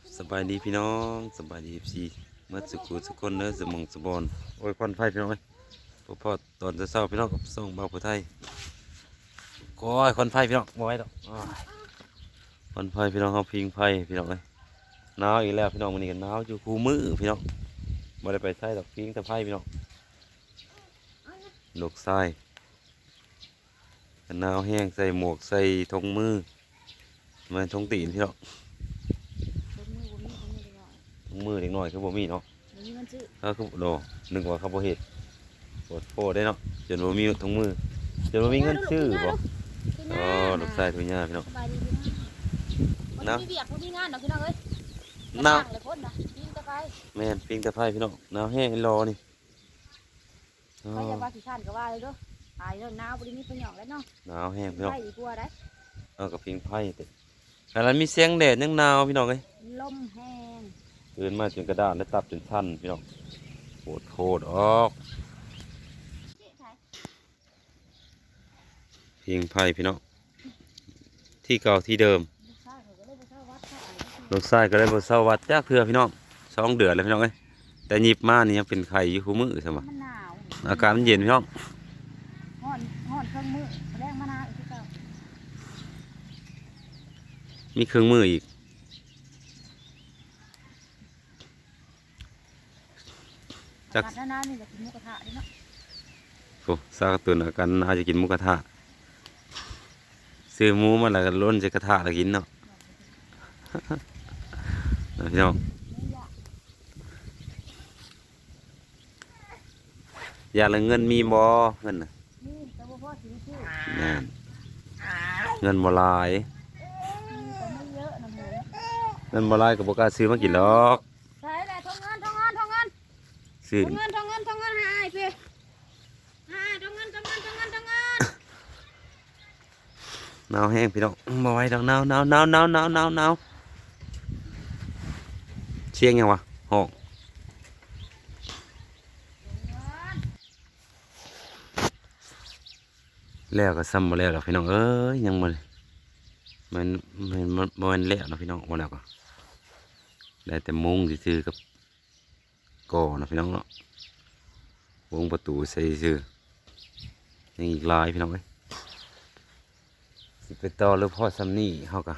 ครับสบายดีพี่น้องสบายดีพี่เมื่อสุกุสุคนเนื้อสมองสมบอนโอ้ยควันไฟพี่น้องเอ้ยพอพอตอนจะเศร้าพี่น้องกับส่งเบาผู้ไทยก้อยควันไฟพี่น้องบ่ไว้ดอกควันไฟพี่น้องเขาพิงไฟพี่น้องเอ้ยหนาวอีกแล้วพี่น้องวันนี้กันหนาวอยู่คู่มือพี่น้องบ่ได้ไปใช้ดอกพิงแต่ไฟพี่น้องลูกทรายกันหนาวแห้งใส่หมวกใส่ทงมือมันทงตีนพี่น้อง มือบ่มีถุงมือเล็กน้อยถุงมือเด็กน้อยคือบ่มีเนาะบ่มีเงินซื้อถ้าคือโดนึกว่าเขาบ่เฮ็ดปวดโพได้เนาะจนบ่มีถุงมือจนบ่มีเงินซื้อบ่พี่อ๋น้าอลูกชายทุญาพี่น้อง สบายดีพี่น้าบ่นะมีเบียกบ่มีงานดอกพี่น้องเอ้ยหนาวเลยพ้นนะยิงตะไคร้แม่นปิ้งตะไคร้พี่น้องหนาวแห้งรอนี่อ๋อใครจะว่าขี้ข้านก็ว่าเลยเด้อตายแล้วหนาวบ่ได้มีประโยชน์แล้วเนาะหนาวแห้งพี่น้องไผดีกว่าได้เออกับปิ้งไผ่แต่อันนั้นมีเสียงแดดยังหนาวพี่น้องเอ้ยลมแห้ง ตื่นมาจนกระดานและตับจนทันพี่น้องโคตรโคตรออกเจ๊ไทยปิ้งไผ่พี่น้องที่เก่าที่เดิมลูกชายเขาก็เลยบ่ทราบวัดเท่าไหร่ลูกชายก็เลยบ่เศร้าวัดจักเทื่อพี่น้องสองเดือนแล้วพี่น้องเอ้ยแต่หยิบมานี่ยังเป็นไข่อยู่คู่มือใช่ไหมมันหนาวอากาศมันเย็นพี่น้องฮ้อนฮ้อนเครื่องมือแรงมานาวอีกคือเก่ามีเครื่องมืออีก จักอากาศหนาวๆนี่จะกินหมูกระทะเด้เนาะโอ้ซากตุนอากันอาจจะกินหมูกระทะซื้อหมูมาแล้วก็ล้นใส่กระทะแล้วกินเนาะนะพี่น้องไม่อยากอยากละเงินมีบ่เงินน่ะนี่แต่ว่าพ่อสิได้ซื้อแม่นเงินบ่หลายมีแต่ไม่เยอะนะหมูเงินบ่หลายก็บ่กล้าซื้อมากินหรอก ซื้อทองเงินทองเงินทองเงินหายพี่หายทองเงินทองเงินทองเงินทองเงินหนาวแห้งพี่น้องบ่ไหวดอกหนาวหนาวหนาวหนาวหนาวหนาวหนาวเชียงยังวะห้องแล้วก็ซ้ำมาแล้วดอกพี่น้องเอ้ยยังมันมันมันมันมันแล้วเนาะพี่น้องวันแล้วก็ได้แต่มุงซื่อๆกับ ก่อนาะพี่น้องเนาะวงประตูใส่ซื่อยังอีกลายพี่น้องเอ้ยสิไปต่อหรือพ่อซ้ำนี่เฮาก็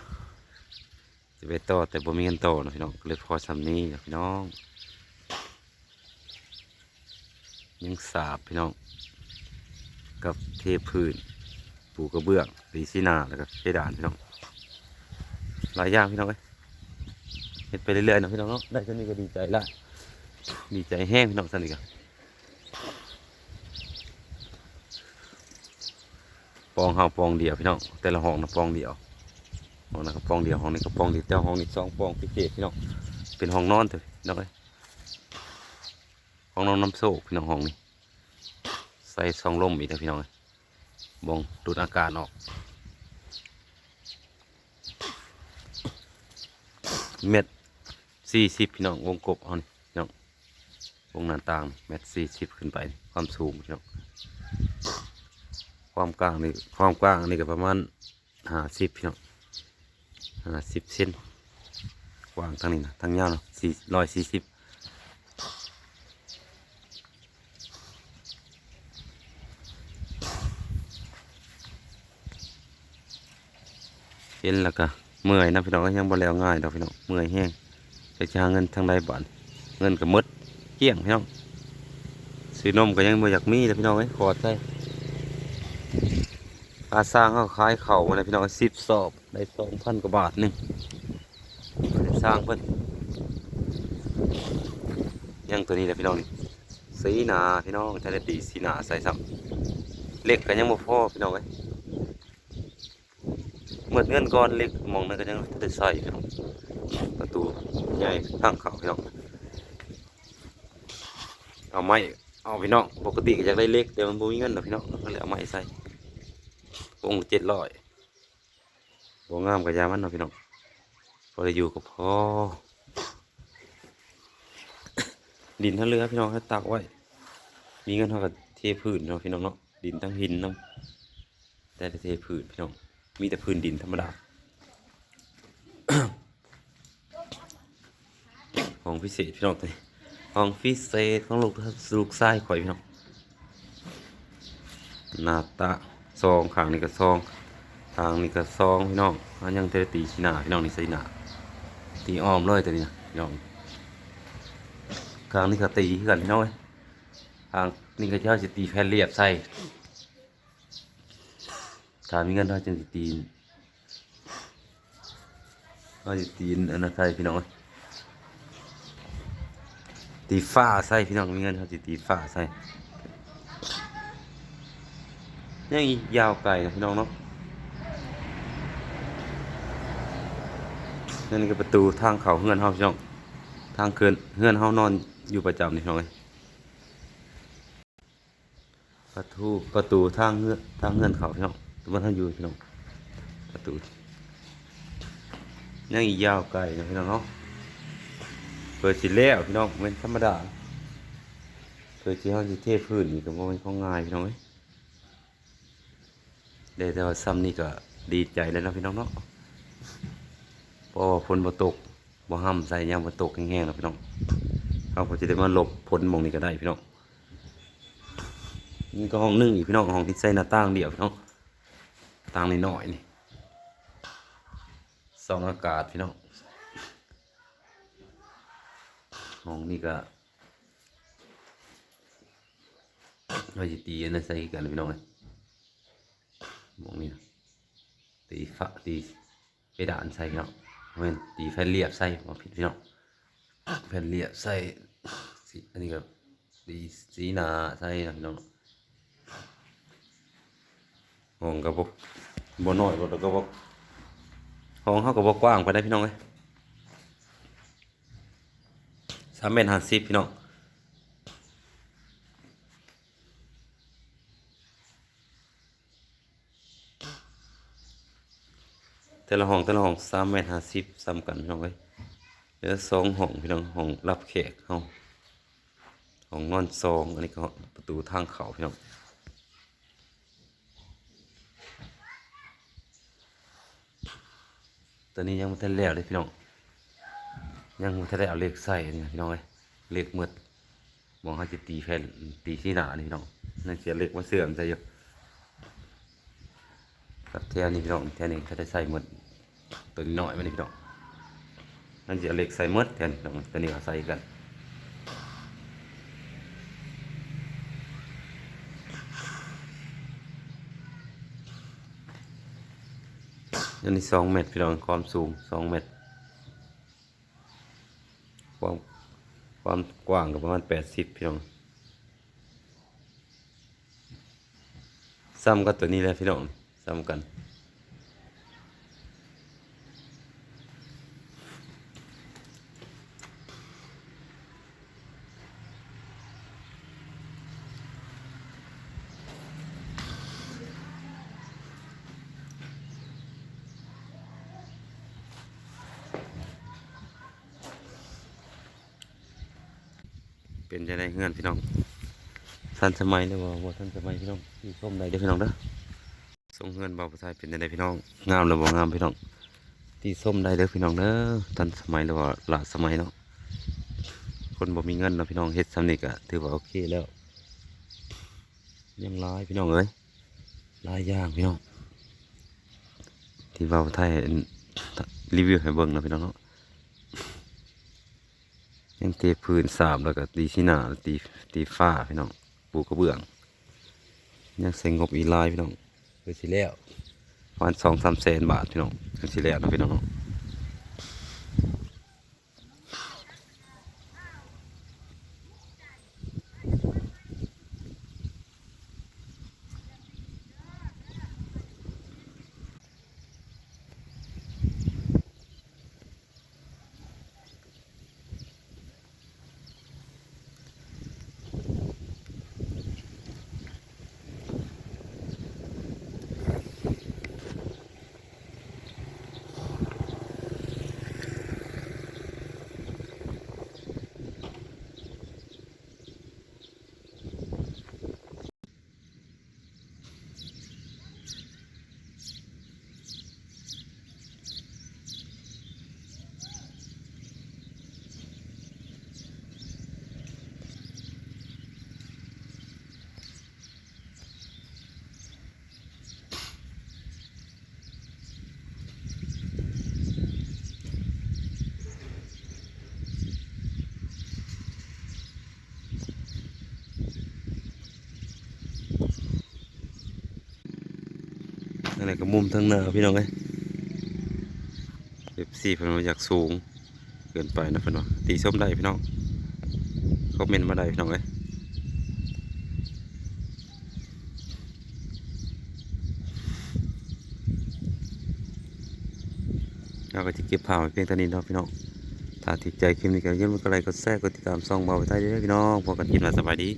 สิไปต่อแต่บ่มีเงินต่อนาะพี่น้องเลยพ่อซ้ำนี่นาะพี่น้องยังสาบพี่น้อง กับเทพื้น ปูกระเบื้องตีซีนาแล้วก็เพดานพี่น้องหลายอย่างพี่น้องเอ้ยเฮ็ดไปเรื่อยๆนาะพี่น้องเนาะได้เท่านี้ก็ดีใจละ ดีใจแห้งพี่น้องสนิทกันปองเฮาปองเดียวพี่น้องแต่ละห้องนะปองเดียวห้องนั้นก็ปองเดียวห้องนี้ก็ปองเดียวแต่ห้องนี้สองปองพิเศษพี่น้องเป็นห้องนอนเถอะพี่น้องเอ้ยห้องนอนน้ำโซกพี่น้องห้องนี้ใส่ซองลมอีกนะพี่น้องเอ้ยบงดูดอากาศออก เม็ดสี่สิบพี่น้องวงกบเอานี่พี่น้อง วงหน้าต่างเม็ดสี่สิบขึ้นไป ความสูงพี่น้องความกลางนี่ความกว้างนี่ก็ประมาณห้าสิบพี่น้องห้าสิบเซนกว้างทางนี้นะทางยาวเนาะสี่ร้อยสี่สิบเห็นแล้วก็เมื่อยนะพี่น้องก็ยังบ่แล้วง่ายดอกพี่น้องเมื่อยแห้งจะหาเงินทางใดบ้านเงินก็หมด กี้ยงพี่น้องซื้อนมก็ยังบ่อยากมีเลยพี่น้องเอ้ขอดใส่ค่าสร้างเขาขายเข่าเลยพี่น้องสิบสอบได้สองพันกว่าบาทหนึ่งสร้างเพิ่นยังตัวนี้แหละพี่น้องสีหนาพี่น้องจะได้ตีสีหนาใส่ซ้ำเล็กก็ยังบ่พอพี่น้องเอ้เหมือนเงินก้อนเล็กมองนั่นก็ยังได้ใส่พี่น้องประตูใหญ่ทางเขาพี่น้อง เอาไม้เอาพี่น้องปกติก็อยากได้เล็กแต่มันบ่มีเงินหรอกพี่น้องก็เลยเอาไม้ใส่องเจ็ดร้อยบ่งามกับยามันเนาะพี่น้องพอได้อยู่ก็พอ ดินทั้งเรือพี่น้องให้ตักไว้ มีเงินเท่ากับเทพื้นเนาะพี่น้องเนาะดินทั้งหินเน้ำแต่เทพื้นพี่น้องมีแต่พื้นดินธรรมดาของพิเศษพี่น้องตัวนี้ ของพิเศษของลูกลูกชายข่อยพี่น้องหน้าตาซองข้างนี้ก็ซองทางนี้ก็ซองพี่น้องอันยังเทตีขี้หน้าพี่น้องนี่ใส่หนาตีอ้อมเลยแตัวนี้นะพี่น้องข้างนี้ก็ตีกันพี่น้องเอ้ยทางนี้ก็เจ้าสิตีแผ่นเรียบใส่ถามีเงินเราจึงสิตีเราสิตีอันนั้นใส่พี่น้องเอ้ย ตีฟ้าใส่พี่น้องมีเงินเขาสิตีฟ้าใส่ยังอีกยาวไกลนะพี่น้องเนาะนั่นก็ประตูทางเขาเฮือนเฮาพี่น้องทางเกินเฮือนเฮานอนอยู่ประจำนี่พี่น้องเอ้ยประตูประตูทางเฮือนทางเฮือนเขาพี่น้องตัวท่านอยู่พี่น้องประตูยังอีกยาวไกลนะพี่น้องเนาะ เปิดสิแล้วพี่น้องเป็นธรรมดาเปิดสิเฮาสิเทพื้นนี่ก็บ่แม่นของง่ายพี่น้องเอ้ยได้แต่ว่าซ้ำนี่ก็ดีใจแล้วนะพี่น้องเนาะเพราะว่าฝนบ่ตกบ่ห้ำใส่ยามบ่ตกแห้งๆนะพี่น้องเฮาก็สิได้มาหลบฝนมองนี้ก็ได้พี่น้องนี่ก็ห้องนึ่งอีกพี่น้องห้องที่ใส่หน้าต่างเดียวพี่น้องต่างน้อยๆนี่สองอากาศพี่น้อง ห้องนี้ก็เราจะตีนนั้นใส่กันพี่น้องเลยมองนี่นะตีฝาตีเพดานใส่พี่น้องเว้นตีแผ่นเรียบใส่มาผิดพี่น้องแผ่นเรียบใส่สีอันนี้ก็ตีสีหนาใส่นะพี่น้องห้องก็บกบ่น้อยบ่แล้วก็บกห้องเขาก็บกกว้างไปได้พี่น้องเลย สามเมตรห้าสิบพี่น้องแต่ละห้องแต่ละห้องสามเมตรห้าสิบซ้ำกันพี่น้องเอ้ยเหลือสองห้องพี่น้องห้องรับแขกเฮาห้องนอนสองอันนี้ก็ประตูทางเขาพี่น้องตอนนี้ยังไม่ทันแล้วเลยพี่น้อง ยังบ่ทันได้เอาเลขใส่นี่พี่น้องเอ้ยเลขหมืดมองเขาจะตีแผ่นตีที่หนานี่พี่น้องนั่นเสียเลขมาเสื่อมใส่อยู่กับแท่นี้พี่น้องแท่นี้เขาได้ใส่หมดตัวน้อยมันนี่พี่น้องนั่นจะเอาเลขใส่หมดแทนพี่น้องตัวนี้ก็ใส่กันอันนี้สองเมตรพี่น้องความสูงสองเมตร ความความกว้างก็ประมาณแปดสิบพี่น้องซ้ำกับตัวนี้แหละพี่น้องซ้ำกัน เป็นจะได้เงื่อนพี่น้องทันสมัยเลยว่าว่าทันสมัยพี่น้องที่ส้มใดเด้อพี่น้องเด้อทรงเงื่อนเบาประทายเป็นจะได้พี่น้องงามหรือบ่งามพี่น้องที่ส้มใดเด้อพี่น้องเด้อทันสมัยหรือว่าละสมัยเนาะคนบ่มีเงินเนาะพี่น้องเฮ็ดสำนึกอะถือว่าโอเคแล้ว ยังหลายพี่น้องเอ้ยหลายยางพี่น้องที่เบาประทยรีวิวให้เบิ่งเนาะพี่น้องเนาะ ยังเทพื้นสามแล้วก็ตีที่หน้าตีตีฝ้าพี่น้องปูกระเบื้องยังเสงงบอีไลายพี่น้องเพื่อสิแล้วประมาณสองสามแสนบาทพี่น้องเพื่อสิแล้วนาะพี่น้อง เนาะทั้งไหนก็มุมทั้งเหนือพี่น้องเอ้ยเอฟซีพิ่นว่าอยากสูง เกินไปนะพิ่นว่าตีส้มได้พี่น้องคอมเมนต์มาได้พี่น้องเอ้ยเราก็จะเก็บภาไว้เพียงเท่านี้เนาะพี่น้องถ้าติดใจคลิปนี้ก็อย่าลืมกดไลค์กดแชร์กดติดตามช่องเบาไปไทยด้วยพี่น้องพบกันคลิน้าสบายดี